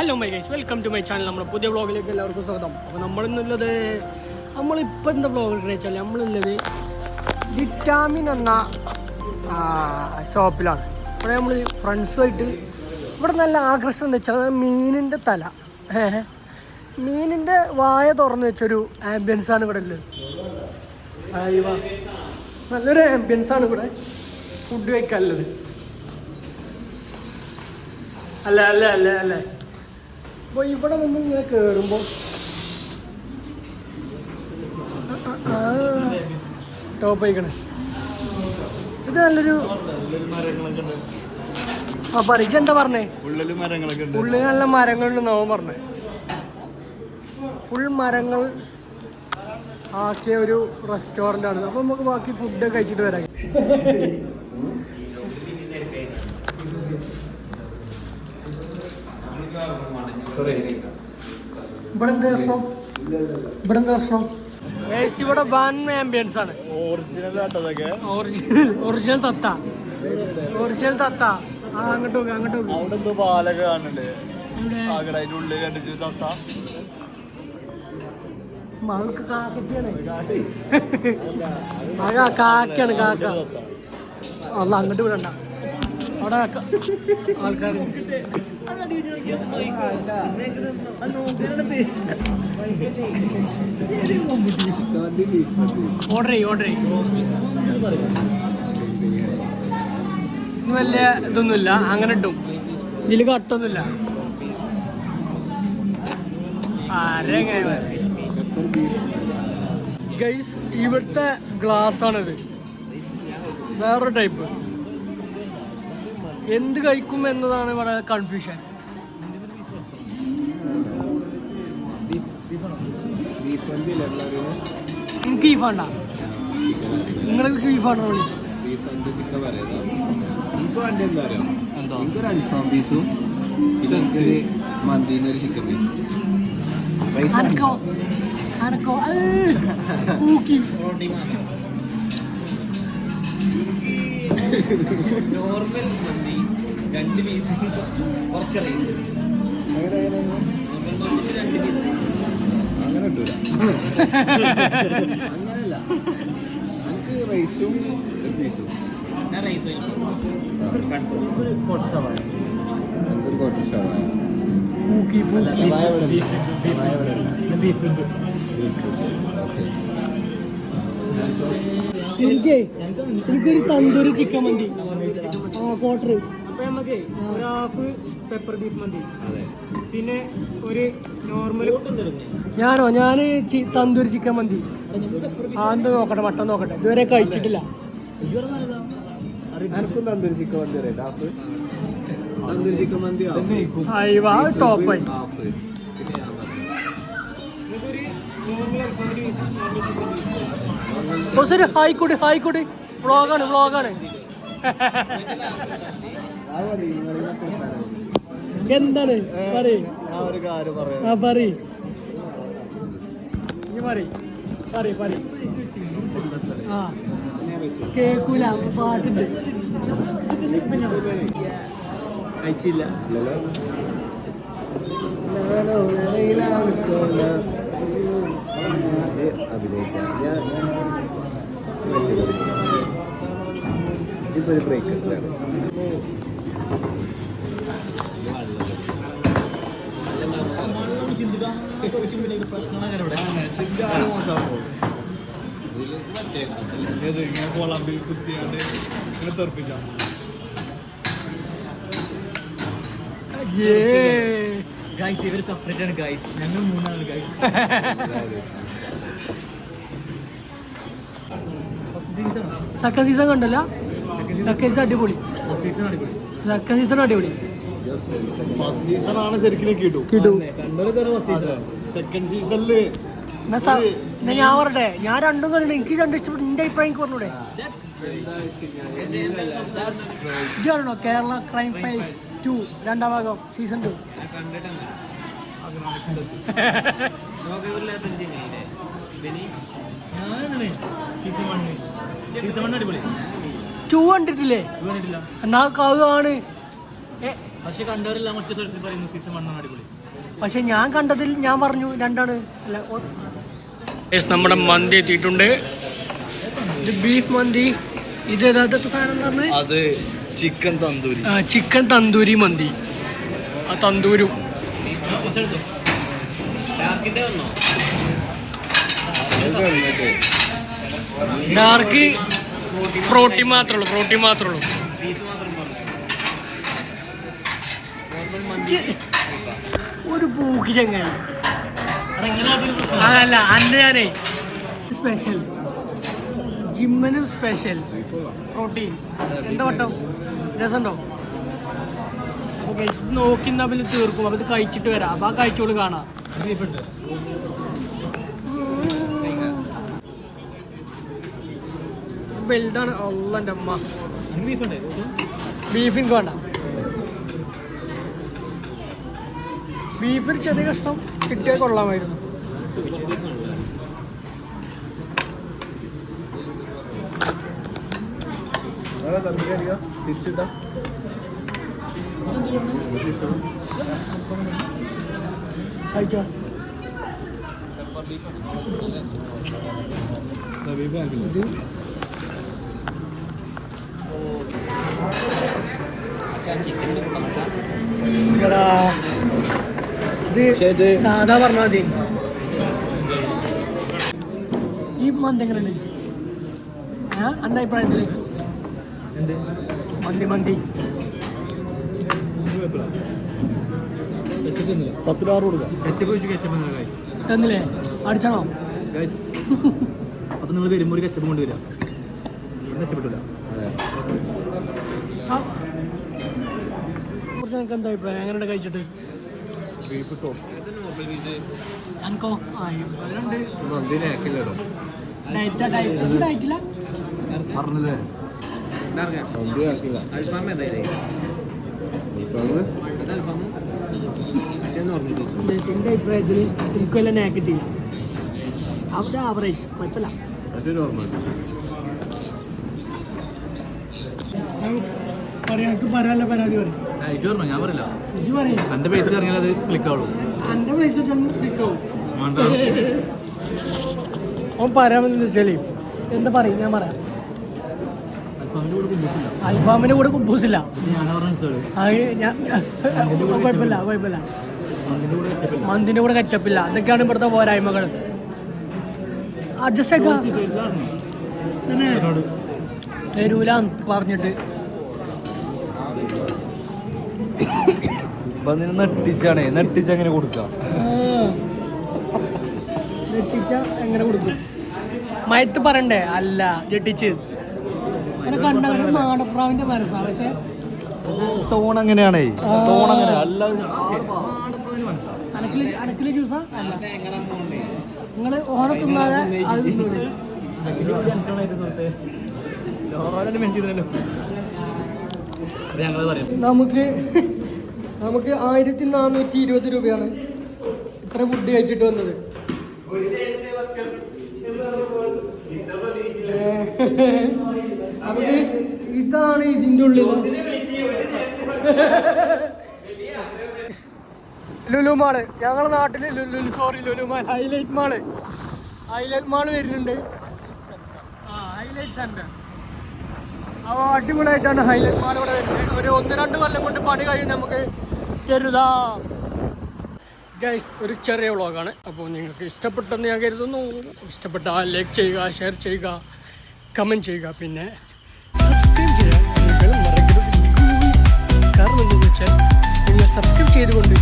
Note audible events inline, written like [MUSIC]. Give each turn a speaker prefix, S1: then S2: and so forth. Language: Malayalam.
S1: Hello my guys welcome to my channel നമ്മുടെ പുതിയ വ്ളോഗിലേക്ക് എല്ലാവർക്കും സ്വാഗതം. അപ്പോൾ നമ്മളിന്നുള്ളത് നമ്മളിപ്പോൾ എന്താ വ്ളോഗ് എടുക്കുന്നത് വെച്ചാൽ നമ്മളുള്ളത് വിറ്റാമിൻ എന്ന ഷോപ്പിലാണ് ഇവിടെ നമ്മൾ ഫ്രണ്ട്സുമായിട്ട് ഇവിടെ നല്ല ആകർഷണം എന്ന് വെച്ചാൽ മീനിന്റെ തല. [LAUGHS] മീനിന്റെ വായ തുറന്ന് വെച്ചൊരു ആംബിയൻസ് ആണ് ഇവിടെ ഉള്ളത്. നല്ലൊരു ആംബിയൻസ് ആണ് ഇവിടെ ഫുഡ് വയ്ക്കാനുള്ളത് അല്ല അല്ല അല്ല അല്ല. അപ്പോൾ ഇവിടെ നിന്ന് ഇങ്ങനെ കയറുമ്പോൾ ടോപ്പ് ആയിക്കണേ. ഇത് നല്ലൊരു ആ പറിച്ച് എന്താ പറഞ്ഞേ?
S2: ഉള്ളിൽ മരങ്ങളൊക്കെ
S1: ഉള്ളിൽ നല്ല മരങ്ങളുണ്ടെന്ന് പറഞ്ഞേ. ഫുൾ മരങ്ങൾ ആക്കിയ ഒരു റെസ്റ്റോറന്റ് ആണ്. അപ്പോൾ നമുക്ക് ബാക്കി ഫുഡ് കഴിച്ചിട്ട് വരാം. ഇവിടെ ഇവിടെ ആംബിയൻസ് ആണ്.
S2: ഒറിജിനൽ
S1: ഒറിജിനൽ ഒറിജിനൽ തത്ത. ഒറിജിനൽ തത്ത. ആ അങ്ങോട്ട് നോക്ക് അങ്ങോട്ട് നോക്ക്.
S2: അവിടെ എന്തോ പാലൊക്കെ അതിന്റെ ഉള്ളിൽ കണ്ടിട്ട് തത്ത.
S1: മകൾക്ക് കാക്കത്തിയാണ് ആ കാക്കയാണ് കാക്ക. അല്ല അങ്ങോട്ട് വിടണ്ട. അവിടെ ആൾക്കാർ ഓർഡർ ചെയ്യും ഓർഡർ വലിയ ഇതൊന്നുമില്ല. അങ്ങനെ ഇട്ടും ഇതിൽ കട്ടൊന്നുമില്ല. ഗൈസ് ഇവിടുത്തെ ഗ്ലാസ് ആണിത്. വേറൊരു ടൈപ്പ് എന്ത് കഴിക്കും എന്നതാണ് ഇവിടെ കൺഫ്യൂഷൻ എനിക്ക് ബീഫ് വേണ്ട. നിങ്ങൾക്ക് ബീഫ് വേണ്ട വിളി.
S3: എനിക്കൊരു അൽഫാം പീസും എനിക്കൊരു മന്തിന്ന് ഒരു ചിക്കൻ പീസും
S4: നോർമൽ മന്തി. രണ്ട് പീസ് കുറച്ച് റൈസ് രണ്ട് പീസ്
S3: അങ്ങനെ കിട്ടൂല അങ്ങനെയല്ല നമുക്ക് റൈസും പീസും
S4: ഞാൻ റൈസ്
S1: ബീഫ് എനിക്ക് എനിക്കൊരു തന്തൂരി ചിക്കൻ മന്തി ആ ക്വാർട്ടർ
S5: അപ്പൊ നമുക്ക് ഒരു ഹാഫ് പെപ്പർ ബീഫ് മന്തി
S3: അതെ.
S5: പിന്നെ ഒരു നോർമൽ
S1: ഞാനോ ഞാൻ തന്തൂരി ചിക്കൻ മന്തി ആ എന്താ നോക്കട്ടെ മട്ടൻ നോക്കട്ടെ. ഇതുവരെ കഴിച്ചിട്ടില്ല.
S3: എനിക്കും തന്തൂരി ചിക്കൻ മന്തി അറിയാം ഹാഫ് തന്തൂരി ചിക്കൻ മന്തി
S1: ടോപ്പായി ഹായിക്കോട്ടെ ഹായിക്കോട്ടെ വ്ളോഗാണ് വ്ളോഗാണ് എന്താണ്? പറയ്.
S2: ഞാൻ ഒരു കാര്യം പറയാം.
S1: ആ പറയ്. പറയ് പറയ്. പറയ് ആ. കേക്കൂല പാട്ടുണ്ട്.
S2: അയച്ചില്ല.
S3: ഇപ്പൊ ഒരു ബ്രേക്ക്
S2: ഇങ്ങനെ കൊളമ്പിൽ കുത്തിയാണ്ട് ഇങ്ങനെ തെറിപ്പിച്ചാ
S4: ഗൈസ് ഇവർ സെപ്പറേറ്റ് ആണ് ഗൈസ് ഞങ്ങൾ മൂന്നാണ് ഗൈസ് സീസൺ
S1: സീസൺ കണ്ടല്ല സെക്കൻഡ് സീസൺ അടിപൊളി
S4: സീസൺ അടിപൊളി.
S2: ആണ് ശരിക്കും കിട്ടും
S1: കിട്ടു
S2: സെക്കൻഡ്
S1: സീസണിൽ ഞാൻ പറയട്ടെ ഞാൻ രണ്ടും കണ്ടു എനിക്ക് രണ്ടും ഇഷ്ടപ്പെട്ടു. എന്റെ അഭിപ്രായം പറഞ്ഞൂടെ? ഇതാണോ കേരള ക്രൈം ഫൈൽസ് ടു രണ്ടാം ഭാഗം സീസൺ ടു ടു കണ്ടിട്ടില്ലേ?
S4: കണ്ടിട്ടില്ല.
S1: എന്നാ കവുകയാണ്
S4: പക്ഷെ കണ്ടവരെല്ലാം ഒറ്റ സ്ഥലത്തിൽ പറയുന്നു സീസൺ വണ്ണാണ് അടിപൊളി.
S1: പക്ഷെ ഞാൻ കണ്ടതിൽ ഞാൻ പറഞ്ഞു രണ്ടാണ്. അല്ല നമ്മുടെ മന്തി എത്തിയിട്ടുണ്ട്. ഇത് ബീഫ് മന്തി. ഇത് യഥാർത്ഥ സാധനം എന്ന് പറഞ്ഞാൽ
S2: അത് ചിക്കൻ തന്തൂരി.
S1: ചിക്കൻ തന്തൂരി മന്തി. ആ തന്തൂരും. ഡാർക്ക് പ്രോട്ടീൻ മാത്രമേ ഉള്ളൂ പ്രോട്ടീൻ മാത്രമേ ഉള്ളൂ. ഒരു പൂക്ക് ചങ്ങായി. അതല്ല അന്ന് ഞാനേ സ്പെഷ്യൽ ജിമ്മിന് സ്പെഷ്യൽ പ്രോട്ടീൻ എന്താ വട്ടം? രസമുണ്ടോ? ഓക്കെ നോക്കുന്ന തമ്മിൽ തീർക്കും. അപ്പം ഇത് കഴിച്ചിട്ട് വരാം. അപ്പം ആ കഴിച്ചോളൂ കാണാം. വലുതാണ് അള്ളന്റെ അമ്മ. ബീഫ് എനിക്ക് വേണ്ട. ബീഫിൽ ചെറിയ കഷ്ണം കിട്ടിയാൽ കൊള്ളാമായിരുന്നു. ഇത്? എടാ, ഇത് സാധാ പറഞ്ഞാൽ മതി. ഈ മന്തി എങ്ങനെയുണ്ട്? ആ എന്താ അഭിപ്രായത്തിൽ മന്തി മന്തി.
S2: പത്തിനാറ് കൊടുക്കാം.
S4: കച്ചപ്പ് വെച്ച് കച്ചപ്പ്
S1: തന്നില്ലേ? അടിച്ചണോ? [LAUGHS]
S4: അപ്പൊ നിങ്ങൾ വരുമ്പോൾ ഒരു കച്ചപ്പ് കൊണ്ടുവരാം. മെച്ചപ്പെട്ടില്ല.
S1: കുറിച്ച് നിങ്ങൾക്ക് എന്താ അഭിപ്രായം? എങ്ങനെയുണ്ട് കഴിച്ചിട്ട്?
S2: ബീഫ്
S3: പറഞ്ഞില്ലേ?
S1: അഭിപ്രായത്തിൽ നാക്കിട്ടില്ല അവിടെ ആവറേജ് കുഴപ്പമില്ല. പറയാക്ക് പറയാനുള്ള പരാതി പറയും.
S4: പറഞ്ഞു ഞാൻ പറയില്ല.
S1: ഇജ് പറയും
S4: എന്റെ പൈസ ഇറങ്ങിയാൽ അത് ക്ലിക്ക് ആവുള്ളൂ.
S1: എന്റെ പൈസ നിൽക്കും ഓൻ പറയാമെന്ന് വെച്ചാൽ എന്താ പറയും? ഞാൻ പറയാം.
S4: അൽഫാമിന്റെ കൂടെ
S1: കുബൂസില്ല കുഴപ്പമില്ല കുഴപ്പമില്ല.
S4: അതിന്റെ കൂടെ കച്ചപ്പില്ല
S1: അതൊക്കെയാണ് ഇവിടുത്തെ പോരായ്മകൾ അഡ്ജസ്റ്റ് ആക്കാം തരൂല പറഞ്ഞിട്ട്.
S2: അതിന് നെട്ടിച്ചാണേ. നെട്ടിച്ച് അങ്ങനെ കൊടുക്കാം?
S1: ഞെട്ടിച്ച എങ്ങനെ കൊടുക്കും? മയത്ത് പറയണ്ടേ? അല്ല ഞെട്ടിച്ച്. അങ്ങനെ മാടപ്രാവിന്റെ പക്ഷെ
S2: അങ്ങനെയാണേ. ടോൺ അങ്ങനെ. അല്ല
S1: അനക്കിൽ അനക്കിൽ ജ്യൂസാ? അല്ല. നിങ്ങൾ ഓണം തിന്നാതെ അത് തിന്നൂടെ? നമുക്ക് നമുക്ക് ആയിരത്തി നാനൂറ്റി ഇരുപത് രൂപയാണ് ഇത്ര ഫുഡ് കഴിച്ചിട്ട് വന്നത്. ഇതാണ് ഇതിന്റെ ഉള്ളിൽ ലുലു മാൾ ഞങ്ങളുടെ നാട്ടിൽ Lulu sorry Lulu mall highlight mall. Highlight mall വരുന്നുണ്ട്. ആ ഹൈലൈറ്റ് സെന്റർ അടിപൊളിയായിട്ടാണ് ഹൈലൈറ്റ്. മാൾ ഇവിടെ വരുന്നത് ഒരു ഒന്ന് രണ്ട് കൊല്ലം കൊണ്ട് പണി കഴിയും നമുക്ക് കരുതാം. ഗൈസ് ഒരു ചെറിയ വ്ളോഗാണ്. അപ്പോൾ നിങ്ങൾക്ക് ഇഷ്ടപ്പെട്ടെന്ന് ഞാൻ കരുതുന്നു. ഇഷ്ടപ്പെട്ടാൽ ലൈക്ക് ചെയ്യുക ഷെയർ ചെയ്യുക കമന്റ് ചെയ്യുക. പിന്നെ സബ്സ്ക്രൈബ് ചെയ്യാൻ കാരണം എന്താണെന്ന് വെച്ചാൽ നിങ്ങൾ സബ്സ്ക്രൈബ് ചെയ്തുകൊണ്ട്